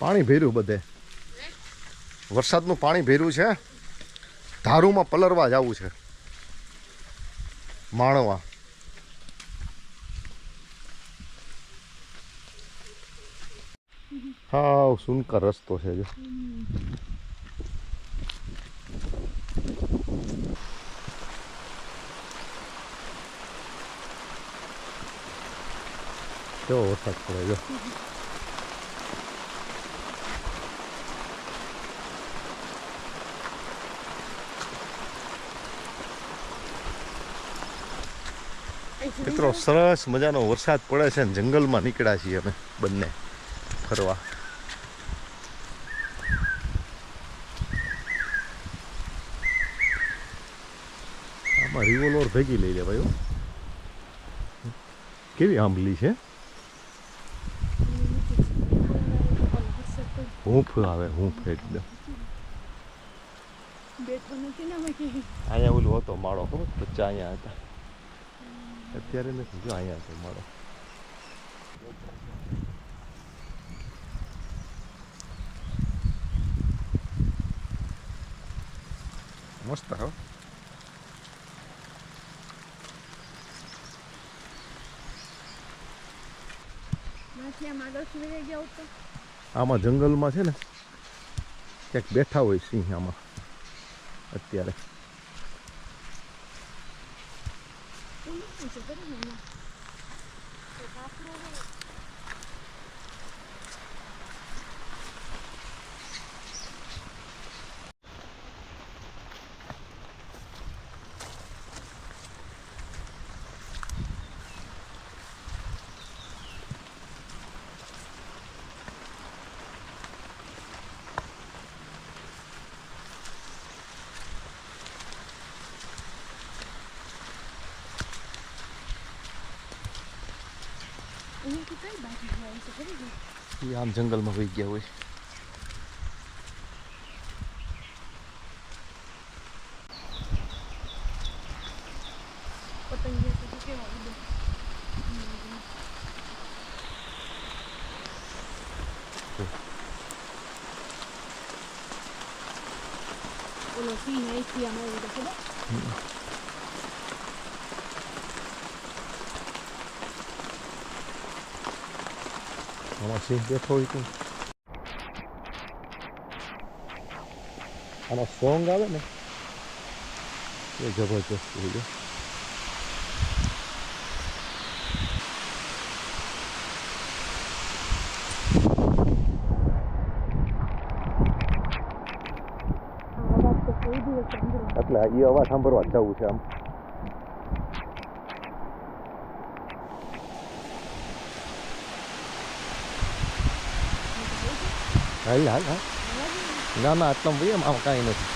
પાણી ભેર્યું બધે. વરસાદનું પાણી ભેર્યું છે. ધારુમાં પલરવા જવું છે. માણવા. હાવ સુનકર રસ્તો છે જો. કેવો વરસાદ પડે જો. મિત્રો સરસ મજાનો વરસાદ પડે છે ને જંગલમાં નીકળ્યા છીએ અમે બંને ફરવા. આમાં રિવોલ્વર ભેગી લઈ લે ભાઈઓ કેવી આંબલી છે? હૂંફ આવે હૂંફ એકદમ. અહીંયા ઓલું હતો માળો ખબર? બચ્ચા અહીંયા હતા. અત્યારે નથી. જો અહીંયા છે મળો. મસ્ત હો. આમાં જંગલમાં છે ને ક્યાંક બેઠા હોય સિંહ આમાં અત્યારે. શું છે કરે ને એમાં તો કાપરો હોય. અહીંયાથી કઈ બાજુ જાય છે ખબર છે એ આમ જંગલમાં વહી ગયા હોય પતંગિયા સુધી કેવા ઉડે ઓલો સિંહ અહીંથી આમ આવી ગયો ખબર આમાં સિંહ બેઠો હોય તો આમાં સોંગ આવે ને એ જબરજસ્ત હોય છે એટલે એ અવાજ સાંભળવા જવું છે આમ હાલ હાલ હા ના ના આટલા ભાઈ એમ આમાં કાંઈ નથી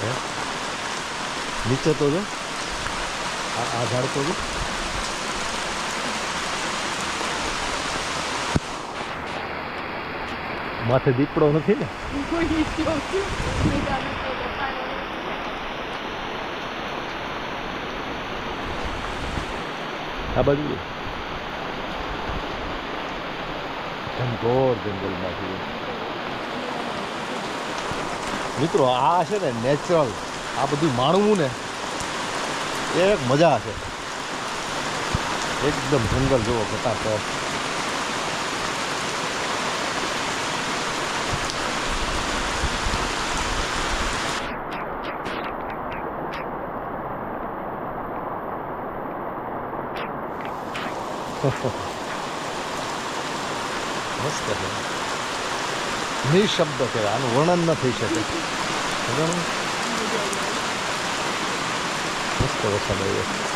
હે? નીચે તો જો આ આ ઝાડ તો જો માથે દીપડો નથી ને? આ બાજુ. ઘનઘોર જંગલમાંથી. મિત્રો, આ છે ને નેચરલ આ બધું માણવું ને, એ એક મજા છે. એકદમ જંગલ જેવો ઘટાટો મસ્ત છે નિશબ્દ કહેવાય આનું વર્ણન ન થઈ શકે મસ્ત વરસાદ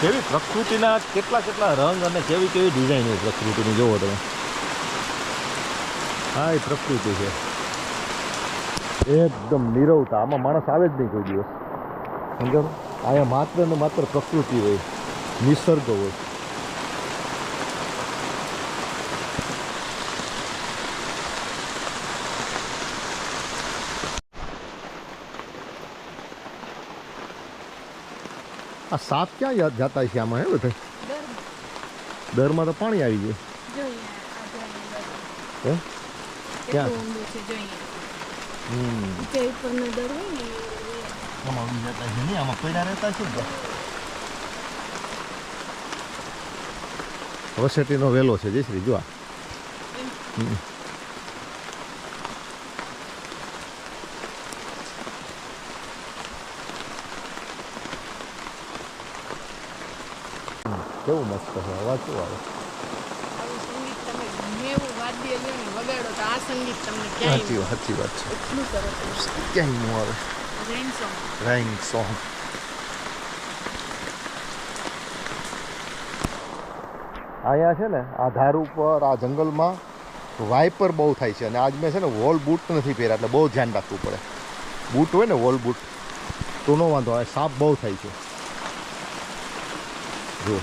કેવી પ્રકૃતિના કેટલા કેટલા રંગ અને કેવી કેવી ડિઝાઇન હોય પ્રકૃતિની જોવો તમે. હા, એ પ્રકૃતિ છે. એકદમ નિરવતા, આમાં માણસ આવે જ નહીં કોઈ દિવસ. સમજો અહીંયા માત્ર ને માત્ર પ્રકૃતિ હોય, નિસર્ગ હોય. આ સાપ ક્યાં યાદ જાતા છે આમાં, હે બધા? દર દરમાં તો પાણી આવી ગયું. ક્યાં? કેટલું ઊંડું છે જોઈએ હમ. તે ઉપરનો દર હોય ને એ આમાં આવી જતા છે નહીં આમાં પડ્યા રહેતા છે ને વસેટીનો વેલો છે જયશ્રી જો આ હમ. હમ, કેવું મસ્ત છે અવાજ શું આવે સાચી વાત સાચી વાત છે. ક્યાંય ન આવે? સોંગ અહીંયા છે ને આ ધાર ઉપર આ જંગલમાં વાઇપર બહુ થાય છે અને આજ મેં છે ને વોલ બૂટ નથી પહેર્યા એટલે બહુ ધ્યાન રાખવું પડે. બૂટ હોય ને વોલ બૂટ તો નો વાંધો આવે સાપ બહુ થાય છે. જો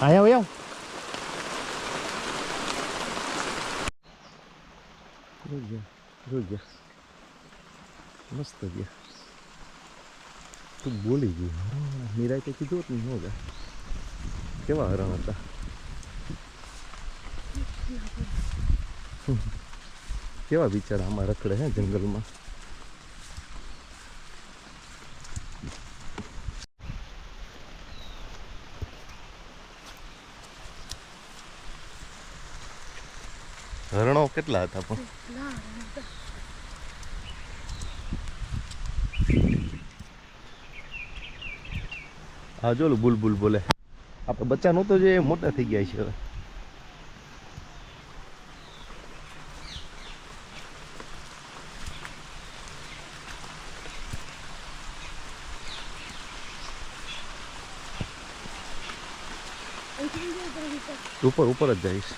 વયા જોઈ друзья. ગયા મસ્ત ગયા તું બોલી ગઈ મીરા કંઈ કીધું હતું નહીં હોગા કેવા હરણ હતા કેવા બિચારા આમાં રખડે હે જંગલમાં હરણો કેટલા હતા પણ? હા જોલું બુલબુલ બોલે આપણે બચ્ચા નહોતો જે, મોટા થઈ ગયા છે હવે. ઉપર ઉપર જ જઈશ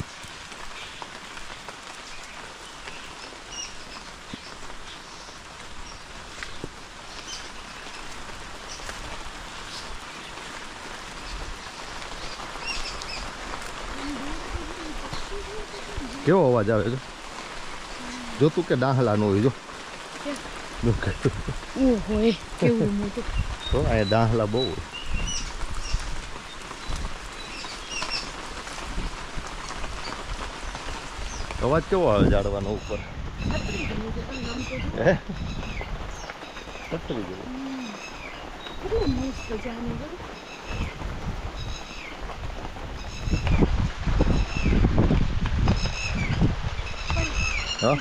કેવો અવાજ આવે છે જો તું કે ડાહલાનો હોય જો જો કે ઓહો એ કેવું મોટું તો અહીંયા ડાહલા બહુ હોય અવાજ કેવો આવે ઝાડવાનો ઉપર હે પતરી જેવો કેટલું મસ્ત જાને બધું હા નીચે ત્યાં બિલ્ડિંગ નીકળી જાવ આમ. શાંતિ ના હલાવી કેટલું આ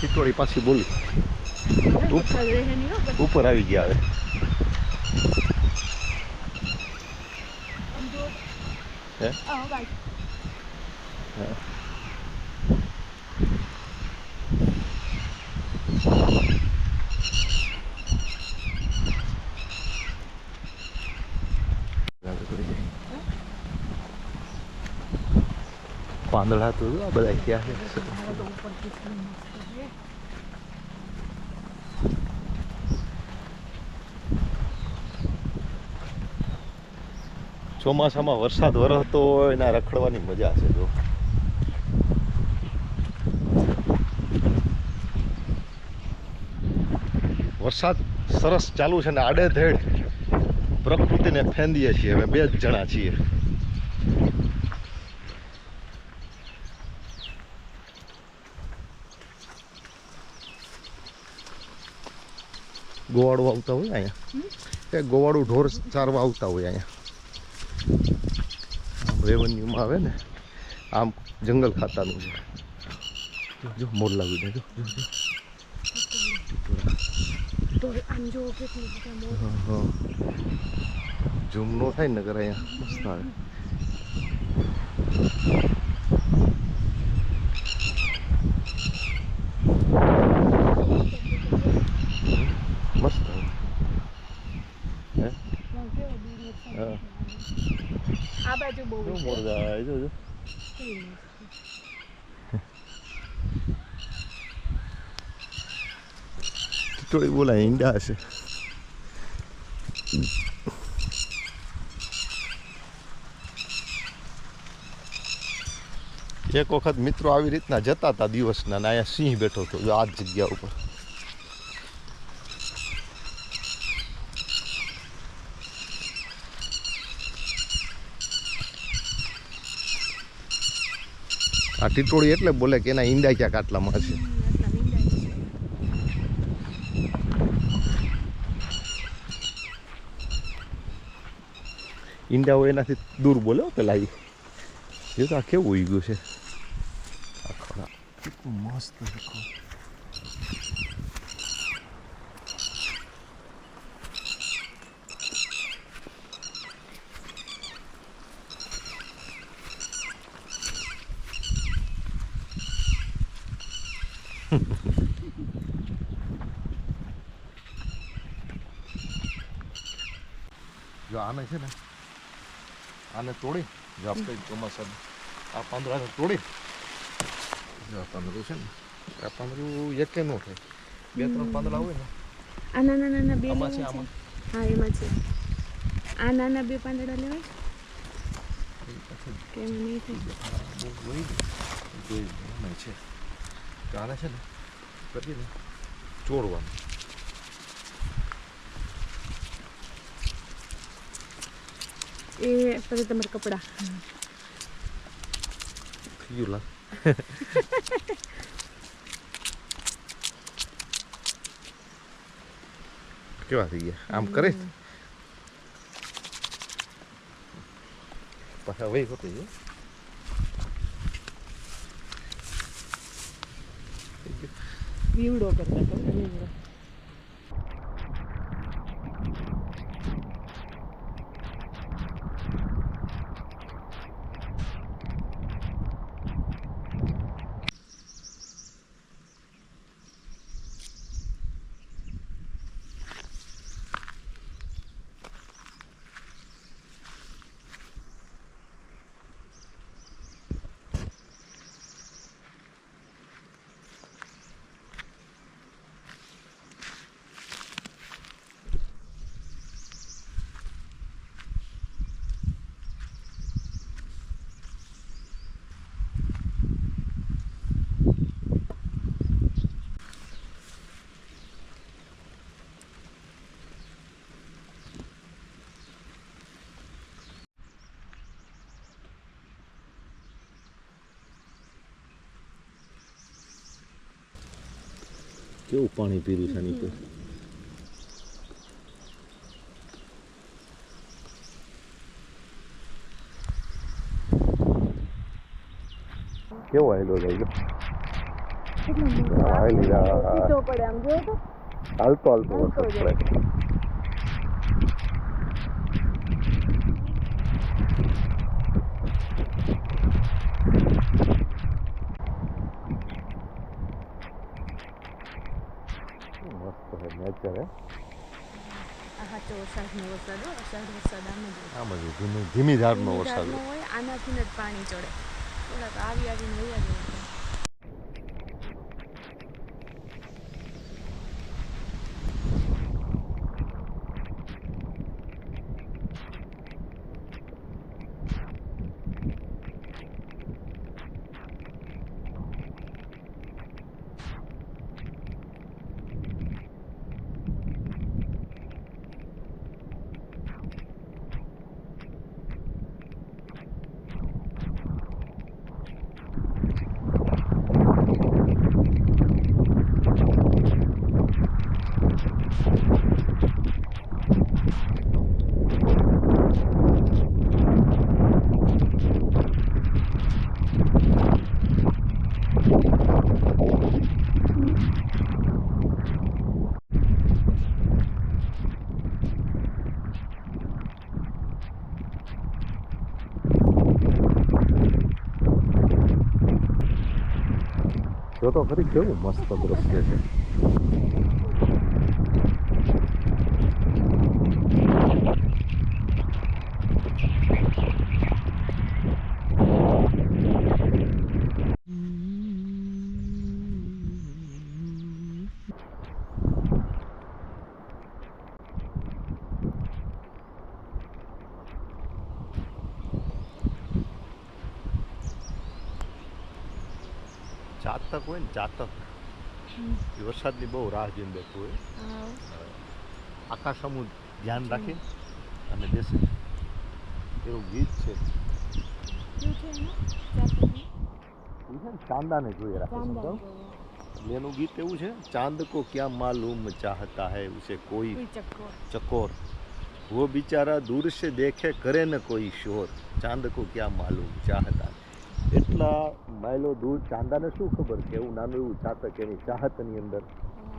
ચિત્તોડી પાછી બોલી હો ઉપર આવી ગયા હવે જો. હે? આ અવાજ. પાંદડા તો જો આ બધા મસ્ત છે. ચોમાસામાં વરસાદ વરસતો હોય એના રખડવાની મજા છે, જો વરસાદ સરસ ચાલુ છે ને આડેધડ પ્રકૃતિને ફેંદીએ છીએ અમે બે જ જણા છીએ ગોવાળું આવતા હોય અહીંયા એ ગોવાળું ઢોર ચારવા આવતા હોય અહીંયા રેવન્યુમાં આવે ને આમ જંગલ ખાતાનું છે જો, જો જો જો, જો. જો મોર હા. ઝૂમ નો થાય નગર અહીંયા મસ્ત આવે મસ્ત આવે હે આમ કેવો દૂર નુકસાન હા. આ બાજુ બહુ જો છે. મોરલા આવે જો જો કેવી મસ્ત. ખીચોડી બોલાય ઈંડા હશે એક વખત મિત્રો આવી રીતના જતા હતા દિવસના ને અહીંયા સિંહ બેઠો હતો આ જ જગ્યા ઉપર ટીટોળી એટલે બોલે કે એના ઈંડા ક્યાંક આટલામાં છે. ઈંડા હોય એનાથી દૂર બોલે પેલા એ તો આ કેવું ઉઈ ગયું છે. આ મસ્ત જો આને છે ને આને તોડી જો આપણે ચોમાસાનું આ પાંદડાને તોડી જો આ પાંદડું છે ને આ પાંદડું એકે નો થાય. બે ત્રણ પાંદડા હોય ને આ નાના નાના બે આમાં છે, આમાં. હા એમાં છે. આ નાના બે પાંદડા લેવાય? એ પછી કે એમાં નહીં થાય? જોઈ છે. તો આને છે ને કરીએ ને ચોરવાનું એ પછી તમારા કપડા. થયું લા કેવા થઈ ગયા? આમ કરે? પાછા વહી હોતી ગયો વીવડો કરતા કેવું પાણી પીરું છે આની પર કેવો આવેલો જાય હાલતો હાલતો વરસાદ પડે મસ્ત છે નેચર હે સાચો વરસાદનો વરસાદ હોય અષાઢ વરસાદ આમ જ. આમ જ ધીમી ધીમી ધારનો વરસાદ હોય. આનાથી જ પાણી ચડે. થોડાક આવી આવીને વયા જાય જો તો ખરી કેવું મસ્ત દ્રશ્ય છે ચાતક હોય ને ચાતક એ વરસાદની બહુ રાહ જોઈને બેઠું હોય હા આખા સમુદ્ર ધ્યાન રાખી અને બેસે એવું ગીત છે શું છે એમાં ચાંદની એ છે ને ચાંદાને જોઈએ રાખે છે ચાંદા સમજાવ? એટલે એનું ગીત એવું છે ચાંદ કો ક્યાં માલુમ ચાહતા હૈ ઉસે કોઈ કોઈ ચક્કો ચકોર वो बेचारा दूर से देखे करे न કોઈ શોર ચાંદ કો ક્યાં માલુમ ચાહતા એટલા માઇલો દૂર ચાંદાને શું ખબર કે એવું નાનું એવું ચાતક એની ચાહતની અંદર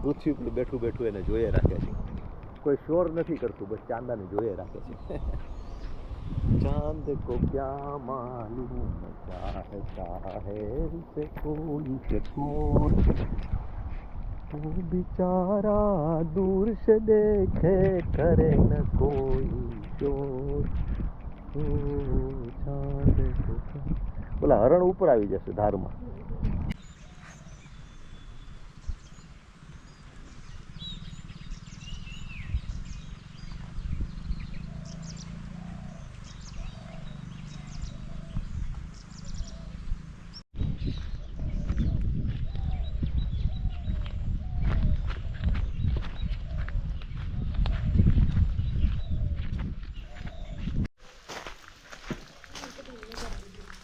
પૃથ્વી પર બેઠું બેઠું એને જોઈએ રાખે છે. કોઈ શોર નથી કરતું, બસ ચાંદાને જોઈએ રાખે છે. ચાંદ કો ક્યાં માલુમ ચાહતા હે સે કોઈ સે કોઈ બિચારા દૂર સે દેખે કરે ન કોઈ શોર. ચાંદ કો પેલા હરણ ઉપર આવી જશે ધારમાં.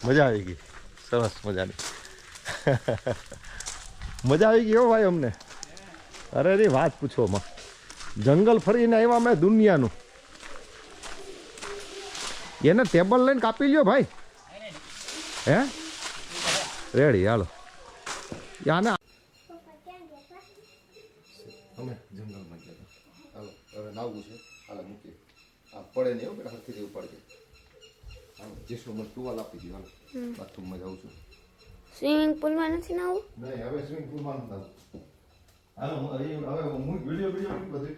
મજા આવી સરસ મજાની. મજા આવી ગઈ ભાઈ અમને. અરે રે, વાત પૂછો માં જંગલ ફરીને આવ્યા મેં દુનિયાનું. એને ટેબલ લઈને કાપી લ્યો ભાઈ. હે? રેડી, હાલો. યાને અમે જંગલમાં ગયા હાલો હવે નાવું છે હાલો મૂકીએ આ પડે નહીં બેટા હરખી જેવું પડે હાલો ટુવાલ આપી દો હાલો બાથરૂમમાં જાઉં છું સ્વિમિંગ પુલમાં નથી નાવું નહીં હવે સ્વિમિંગ પુલમાં નથી નાવું હાલો હવે હું વીડિયો વીડિયો બધું